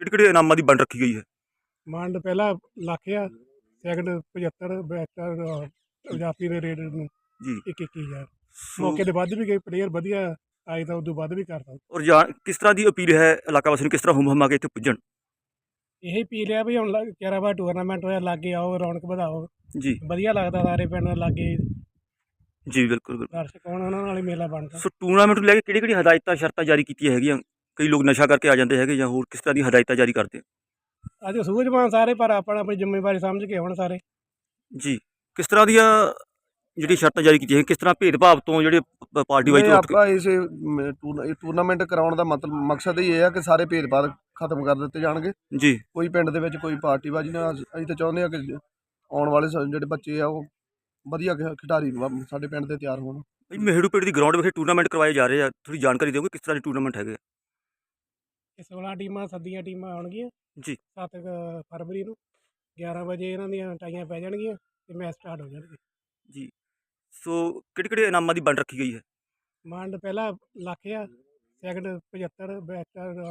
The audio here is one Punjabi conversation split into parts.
ਕਿਹੜੇ ਕਿਹੜੇ ਇਨਾਮਾਂ ਦੀ ਵੰਡ ਰੱਖੀ ਗਈ ਹੈ? ਮੰਡ ਪਹਿਲਾ ਲੱਖ ਆ ਸੈਕੰਡ 75 ਬੈਟਰ ਪੰਜਾਬੀ ਦੇ ਰੇਡ ਨੂੰ ਜੀ। 21000 ਸੋ ਮੌਕੇ ਤੇ ਵੱਧ ਵੀ ਗਏ ਪਲੇਅਰ ਵਧੀਆ ਆਏ ਤਾਂ ਉਦੋਂ ਵੱਧ ਵੀ ਕਰਦਾ ਔਰ ਜਾਂ ਕਿਸ ਤਰ੍ਹਾਂ ਦੀ ਅਪੀਲ ਹੈ ਇਲਾਕਾ ਵਾਸੀਆਂ ਨੂੰ ਕਿਸ ਤਰ੍ਹਾਂ ਹੁਮ ਹਮਾ ਕੇ ਇੱਥੇ ਪੁੱਜਣ? ਇਹੀ ਪੀ ਲਿਆ ਵੀ ਹੁਣ ਕਿਹੜਾ ਵਾ ਟੂਰਨਾਮੈਂਟ ਹੋਇਆ ਲਾਗੇ ਆਓ ਰੌਣਕ ਵਧਾਓ। ਜੀ। ਵਧੀਆ ਲੱਗਦਾ ਸਾਰੇ ਪਿੰਡ ਲਾਗੇ। ਜੀ ਬਿਲਕੁਲ ਬਿਲਕੁਲ। ਦਰਸ਼ਕ ਆਉਣ ਉਹਨਾਂ ਨਾਲ ਹੀ ਮੇਲਾ ਬਣਦਾ। ਸੋ ਟੂਰਨਾਮੈਂਟ ਨੂੰ ਲੈ ਕੇ ਕਿਹੜੀ ਕਿਹੜੀ ਹਦਾਇਤਾਂ ਸ਼ਰਤਾਂ ਜਾਰੀ ਕੀਤੀਆਂ ਹੈਗੀਆਂ? ਕਈ ਲੋਕ ਨਸ਼ਾ ਕਰਕੇ ਆ ਜਾਂਦੇ ਹੈਗੇ ਜਾਂ ਹੋਰ ਕਿਸ ਤਰ੍ਹਾਂ ਦੀ ਹਦਾਇਤਾਂ ਜਾਰੀ ਕਰਦੇ ਅੱਜ ਸੂਝਵਾਨ ਸਾਰੇ ਪਰ ਆਪਣਾ ਆਪਣੀ ਜ਼ਿੰਮੇਵਾਰੀ ਸਮਝ ਕੇ ਆਉਣ ਸਾਰੇ। ਜੀ ਕਿਸ ਤਰ੍ਹਾਂ ਦੀਆਂ ਜਿਹੜੀ ਸ਼ਰਤਾਂ ਜਾਰੀ ਕੀਤੀਆਂ ਹੈ ਕਿਸ ਤਰ੍ਹਾਂ ਭੇਦਭਾਵ ਤੋਂ ਜਿਹੜੇ ਪਾਰਟੀ ਵਾਈਜ਼ ਉੱਠ ਕੇ ਆਪਾਂ ਇਸ ਟੂਰਨਾਮੈਂਟ ਕਰਾਉਣ ਦਾ ਮਤਲਬ ਮਕਸਦ ਹੀ ਇਹ ਆ ਕਿ ਸਾਰੇ ਭੇਦਭਾਵ ਖਤਮ ਕਰ ਦਿੱਤੇ ਜਾਣਗੇ। ਜੀ। ਕੋਈ ਪਿੰਡ ਦੇ ਵਿੱਚ ਕੋਈ ਪਾਰਟੀਬਾਜ਼ੀ ਨਾ ਅਸੀਂ ਤਾਂ ਚਾਹੁੰਦੇ ਆ ਕਿ ਆਉਣ ਵਾਲੇ ਸ- ਜਿਹੜੇ ਬੱਚੇ ਆ ਉਹ ਵਧੀਆ ਖਿ- ਖਿਡਾਰੀ ਸਾਡੇ ਪਿੰਡ ਦੇ ਤਿਆਰ ਹੋਣ। ਭਾਈ ਮਹਿੜੂ ਪਿੰਡ ਦੀ ਗਰਾਊਂਡ ਵਿਖੇ ਟੂਰਨਾਮੈਂਟ ਕਰਵਾਏ ਜਾ ਰਹੇ ਆ ਥੋੜੀ ਜਾਣਕਾਰੀ ਦਿਓਗੇ ਕਿਸ ਤਰ੍ਹਾਂ ਦੇ ਟੂਰਨਾਮੈਂਟ ਹੈਗੇ ਆ? ਇਹ 16 ਟੀਮਾਂ ਸੱਦੀਆਂ ਟੀਮਾਂ ਆਉਣਗੀਆਂ। ਜੀ। 7 ਫਰਵਰੀ ਨੂੰ 11 ਵਜੇ ਇਹਨਾਂ ਦੀਆਂ ਟਾਈਆਂ ਪੈ ਜਾਣਗੀਆਂ ਤੇ ਮੈਚ ਸਟਾਰਟ ਹੋ ਜਾਣਗੇ। ਜੀ। ਸੋ ਕਿਹੜੇ ਕਿਹੜੇ ਇਨਾਮਾਂ ਦੀ ਵੰਡ ਰੱਖੀ ਗਈ ਹੈ? ਮੰਡ ਪਹਿਲਾ ਲੱਖ ਆ ਸੈਕੰਡ 75 ਬੈਟਰ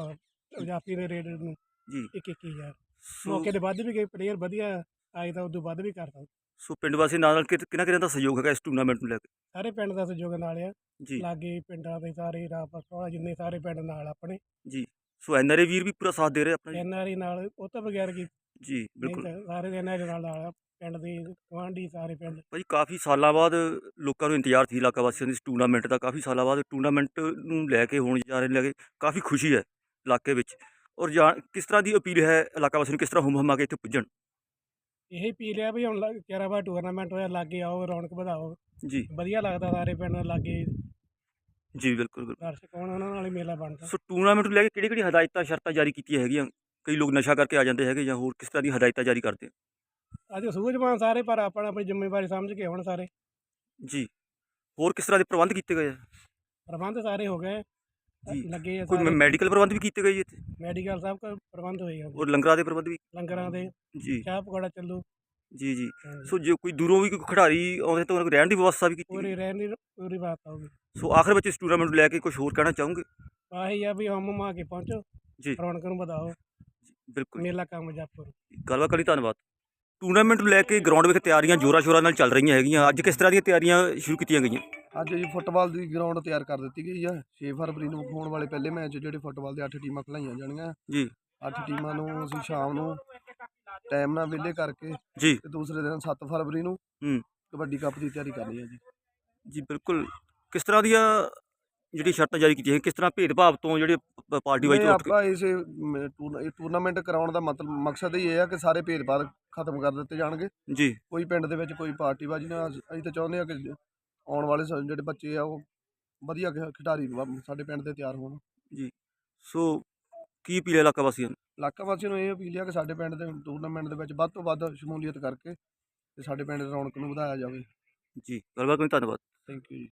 ਪੰਜਾਬੀ ਦੇ ਰੇਡ ਨੂੰ ਜੀ। 21000 ਸੋ ਮੌਕੇ ਤੇ ਵੱਧ ਵੀ ਗਏ ਪਲੇਅਰ ਵਧੀਆ ਆਏ ਤਾਂ ਉਦੋਂ ਵੱਧ ਵੀ ਕਰਦਾ ਸੋ ਪਿੰਡ ਵਾਸੀ ਨਾਲ ਨਾਲ ਕਿਹਨਾਂ ਕਿਹਨਾਂ ਦਾ ਸਹਿਯੋਗ ਹੈਗਾ ਇਸ ਟੂਰਨਾਮੈਂਟ ਨੂੰ ਲੈ ਕੇ? ਸਾਰੇ ਪਿੰਡ ਦਾ ਸਹਿਯੋਗ ਨਾਲ ਆ। ਜੀ। ਲਾਗੇ ਪਿੰਡਾਂ ਦੇ ਸਾਰੇ ਰਾਪਾ ਜਿੰਨੇ ਸਾਰੇ ਪਿੰਡ ਨਾਲ ਆਪਣੇ। ਸੋ ਐਨਆਰਏ ਵੀਰ ਵੀ ਪੂਰਾ ਸਾਥ ਦੇ ਰਹੇ ਆਪਣਾ ਜੀ। ਐਨਆਰਈ ਨਾਲ ਉਹ ਤਾਂ ਬਗੈਰ ਕੀ। ਜੀ ਨਹੀਂ ਬਿਲਕੁਲ। ਤਾਂ ਸਾਰੇ ਐਨਆਰਈ ਨਾਲ ਨਾਲ ਆ, ਪਿੰਡ ਦੇ ਗਵਾਂਢੀ ਸਾਰੇ ਪਿੰਡ। ਭਾਜੀ ਕਾਫੀ ਸਾਲਾਂ ਬਾਅਦ ਲੋਕਾਂ ਨੂੰ ਇੰਤਜ਼ਾਰ ਸੀ ਇਲਾਕਾ ਵਾਸੀਆਂ ਦੀ ਇਸ ਟੂਰਨਾਮੈਂਟ ਦਾ। ਕਾਫੀ ਸਾਲਾਂ ਬਾਅਦ ਟੂਰਨਾਮੈਂਟ ਨੂੰ ਲੈ ਕੇ ਹੋਣ ਜਾ ਰਹੇ ਨੇ ਲੈ ਕੇ ਕਾਫੀ ਖੁਸ਼ੀ ਹੈ ਇਲਾਕੇ ਵਿੱਚ। ਔਰ ਜਾਂ ਕਿਸ ਤਰ੍ਹਾਂ ਦੀ ਅਪੀਲ ਹੈ ਇਲਾਕਾ ਵਾਸੀਆਂ ਨੂੰ ਕਿਸ ਤਰ੍ਹਾਂ ਹੁਮ ਹਮਾ ਕੇ ਇੱਥੇ ਪੁੱਜਣ? ਇਹੀ ਪੀ ਲਿਆ ਵੀ ਹੁਣ ਕਿਹੜਾ ਵਾ ਟੂਰਨਾਮੈਂਟ ਹੋਇਆ ਲਾਗੇ ਆਓ ਰੌਣਕ ਵਧਾਓ। ਜੀ। ਵਧੀਆ ਲੱਗਦਾ ਸਾਰੇ ਪਿੰਡ ਲਾਗੇ। ਜੀ ਬਿਲਕੁਲ ਬਿਲਕੁਲ। ਦਰਸ਼ਕ ਆਉਣ ਉਹਨਾਂ ਨਾਲ? ਹੀ ਮੇਲਾ ਬਣਦਾ। ਸੋ ਟੂਰਨਾਮੈਂਟ ਨੂੰ ਲੈ ਕੇ ਕਿਹੜੀ ਕਿਹੜੀ ਹਦਾਇਤਾਂ ਸ਼ਰਤਾਂ ਜਾਰੀ ਕੀਤੀਆਂ ਹੈਗੀਆਂ? ਕਈ ਲੋਕ ਨਸ਼ਾ ਕਰਕੇ ਆ ਜਾਂਦੇ ਹੈਗੇ ਜਾਂ ਹੋਰ ਕਿਸ ਤਰ੍ਹਾਂ ਦੀ ਹਦਾਇਤਾਂ ਜਾਰੀ ਕਰਦੇ? ਅੱਜ ਸੂਝਵਾਨ ਸਾਰੇ ਪਰ ਆਪਣਾ ਆਪਣੀ ਜ਼ਿੰਮੇਵਾਰੀ ਸਮਝ ਕੇ ਆਉਣ ਸਾਰੇ। ਜੀ। ਹੋਰ ਕਿਸ ਤਰ੍ਹਾਂ ਦੇ ਪ੍ਰਬੰਧ ਕੀਤੇ ਗਏ ਆ? ਪ੍ਰਬੰਧ ਸਾਰੇ ਹੋ ਗਏ। ਜੀ। ਲੱਗੇ ਆ ਕੋਈ ਸਾਰੇ। ਮੈਡੀਕਲ ਪ੍ਰਬੰਧ ਵੀ ਕੀਤੇ ਗਏ ਜੀ ਇੱਥੇ? ਮੈਡੀਕਲ ਸਭ ਕੁਝ ਪ੍ਰਬੰਧ ਹੋਏ ਆ ਔਰ ਲੰਗਰਾਂ ਦੇ ਪ੍ਰਬੰਧ ਵੀ? ਲੰਗਰਾਂ ਦੇ। ਜੀ। ਚਾਹ ਪਕੌੜਾ ਚੱਲੂ। ਜੀ ਜੀ। ਹਾਂਜੀ। ਸੋ ਜੇ ਕੋਈ ਦੂਰੋਂ ਵੀ ਕੋਈ ਖਿਡਾਰੀ ਆਉਂਦੇ ਤਾਂ ਉਹਨਾਂ ਨੂੰ ਰਹਿਣ ਦੀ ਵਿਵਸਥਾ ਵੀ ਕੀਤੀ ਗਈ ਪੂਰੀ ਰਹਿਣ ਦੀ ਪੂਰੀ ਬਾਤ ਆਊਗੀ ਸੋ ਆਖਰ ਵਿੱਚ ਇਸ ਟੂਰਨਾਮੈਂਟ ਨੂੰ ਲੈ ਕੇ ਕੁਝ ਹੋਰ ਕਹਿਣਾ ਚਾਹੋਗੇ? ਆਹੀ ਆ ਵੀ ਹਮ ਮਾ ਕੇ ਪਹੁੰਚੋ। ਜੀ। ਰੌਣਕ ਨੂੰ ਵਧਾਓ। ਬਿਲਕੁਲ। ਮੇਲਾ ਕਾਮਯਾਬ ਕਰੋ ਗੱਲਬਾਤ ਕਰੀ ਧੰਨਵਾਦ। ਟੂਰਨਾਮੈਂਟ ਨੂੰ ਲੈ ਕੇ ਗਰਾਊਂਡ ਵਿੱਚ ਤਿਆਰੀਆਂ ਜੋਰਾਂ ਸ਼ੋਰਾਂ ਨਾਲ ਚੱਲ ਰਹੀਆਂ ਹੈਗੀਆਂ। ਅੱਜ ਕਿਸ ਤਰ੍ਹਾਂ ਦੀਆਂ ਤਿਆਰੀਆਂ ਸ਼ੁਰੂ ਕੀਤੀਆਂ ਗਈਆਂ? ਅੱਜ ਜੀ ਫੁੱਟਬਾਲ ਦੀ ਗਰਾਊਂਡ ਤਿਆਰ ਕਰ ਦਿੱਤੀ ਗਈ ਆ। 6 ਫਰਵਰੀ ਨੂੰ ਹੋਣ ਵਾਲੇ ਪਹਿਲੇ ਮੈਚ ਜਿਹੜੇ ਫੁੱਟਬਾਲ ਦੇ 8 ਟੀਮਾਂ ਖਿਲਾਈਆਂ ਜਾਣੀਆਂ। ਜੀ। 8 ਟੀਮਾਂ ਨੂੰ ਅਸੀਂ ਸ਼ਾਮ ਨੂੰ ਟਾਈਮ ਨਾਲ ਵਿਹਲੇ ਕਰਕੇ ਜੀ। ਤੇ ਦੂਸਰੇ ਦਿਨ 7 ਫਰਵਰੀ ਨੂੰ ਹੂੰ। ਕਬੱਡੀ ਕੱਪ ਦੀ ਤਿਆਰੀ ਕਰਨੀ ਹੈ ਜੀ। ਜੀ ਬਿਲਕੁਲ। ਕਿਸ ਤਰ੍ਹਾਂ ਦੀਆਂ ਜਿਹੜੀ ਸ਼ਰਤਾਂ ਜਾਰੀ ਕੀਤੀਆਂ ਕਿਸ ਤਰ੍ਹਾਂ ਭੇਦਭਾਵ ਤੋਂ ਜਿਹੜੇ ਪਾਰਟੀ ਵਾਈਜ਼ ਆਪਾਂ ਇਸ ਟੂਰਨਾਮੈਂਟ ਕਰਾਉਣ ਦਾ ਮਤਲਬ ਮਕਸਦ ਹੀ ਇਹ ਆ ਕਿ ਸਾਰੇ ਭੇਦਭਾਵ ਖਤਮ ਕਰ ਦਿੱਤੇ ਜਾਣਗੇ। ਜੀ। ਕੋਈ ਪਿੰਡ ਦੇ ਵਿੱਚ ਕੋਈ ਪਾਰਟੀਬਾਜ਼ੀ ਨਾ ਅਸੀਂ ਤਾਂ ਚਾਹੁੰਦੇ ਆ ਕਿ ਆਉਣ ਵਾਲੇ ਜਿਹੜੇ ਬੱਚੇ ਆ ਉਹ ਵਧੀਆ ਖਿਡਾਰੀ ਸਾਡੇ ਪਿੰਡ ਦੇ ਤਿਆਰ ਹੋਣ। ਸੋ ਕੀ ਅਪੀਲ ਹੈ ਇਲਾਕਾ ਵਾਸੀਆਂ ਇਲਾਕਾ ਵਾਸੀਆਂ ਨੂੰ ਇਹ ਅਪੀਲ ਆ ਕਿ ਸਾਡੇ ਪਿੰਡ ਦੇ ਟੂਰਨਾਮੈਂਟ ਦੇ ਵਿੱਚ ਵੱਧ ਤੋਂ ਵੱਧ ਸ਼ਮੂਲੀਅਤ ਕਰਕੇ ਤੇ ਸਾਡੇ ਪਿੰਡ ਦੀ ਰੌਣਕ ਨੂੰ ਵਧਾਇਆ ਜਾਵੇ। ਜੀ ਗੱਲਬਾਤ ਕਰਨ ਲਈ ਧੰਨਵਾਦ। ਥੈਂਕ ਯੂ ਜੀ।